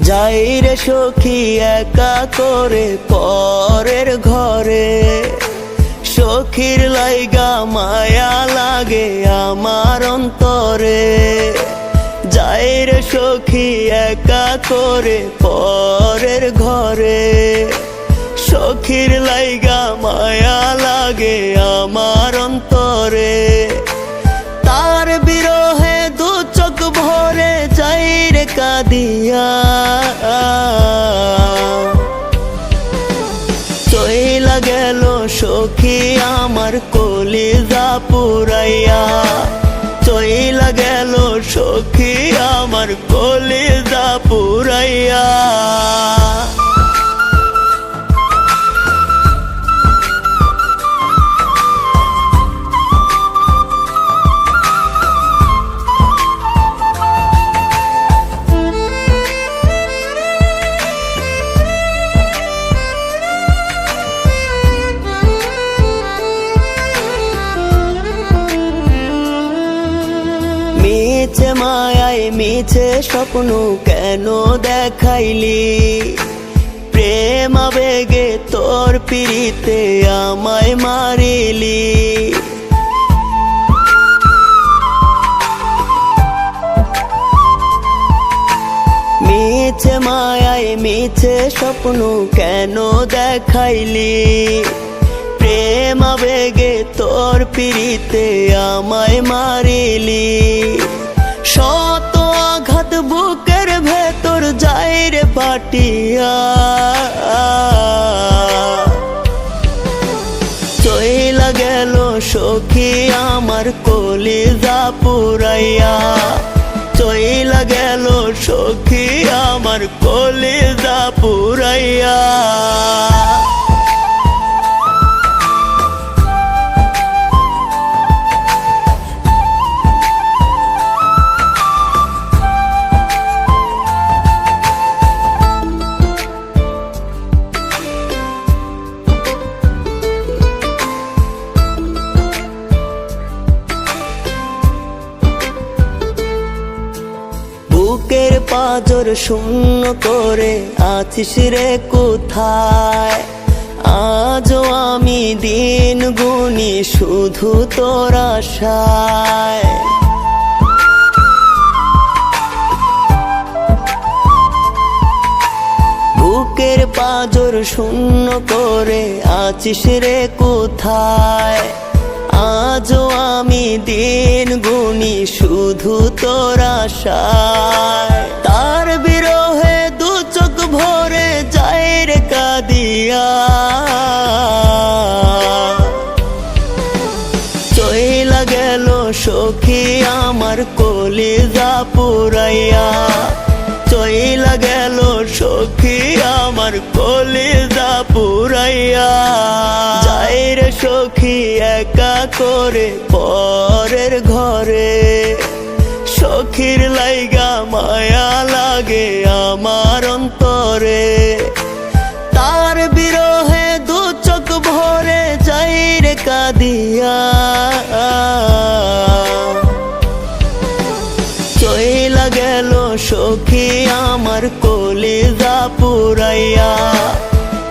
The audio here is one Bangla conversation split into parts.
যাই রে সখী, একা করে পরের ঘরে। সখীর লাইগা মায়া লাগে আমার অন্তরে। যাই রে সখী, একা করে পরের ঘরে। সখীর লাইগা মায়া লাগে আমার অন্তরে। তার বিরহে দু চোখ ভরে কাদিয়া চইলা গেল সখী আমার কলিজা পুরাইয়া চইলা গেল সখী আমার কলিজা পুরাইয়া মায়ায় মিছে স্বপ্ন কেন দেখাইলি? প্রেম আবেগে তোর পিড়িতে আমায় মারিলি। মিছে মায়ায় মিছে স্বপ্ন কেন দেখাইলি? প্রেম আবেগে তোর পিড়িতে আমায় মারিলি। রে পাটিয়া চইলা গেল সখী আমার কলিজা পুরাইয়া। চইলা গেল সখী আমার কলিজা পুরাইয়া। পাজর শূন্য করে আছিস রে কোথায়? আজও আমি দিন গুনি শুধু তোর আশায়। বুকের পাজর শূন্য করে আছিস রে কোথায়? আজও আমি দিন গুনি শুধু তোর আশায়। রে কাদিয়া চইলা গেল সখী আমার কলিজা পুরাইয়া। চইলা গেল সখী আমার কলিজা পুরাইয়া। যাই সখী, একা করে পরের ঘরে। সখীর লাইগা মায়া লাগে আমার অন্তরে। রে কাদিয়া চইলা গেল সখী আমার কলিজা পুরাইয়া।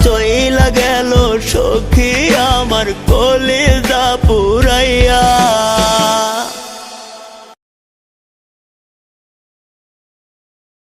চইলা গেল সখী আমার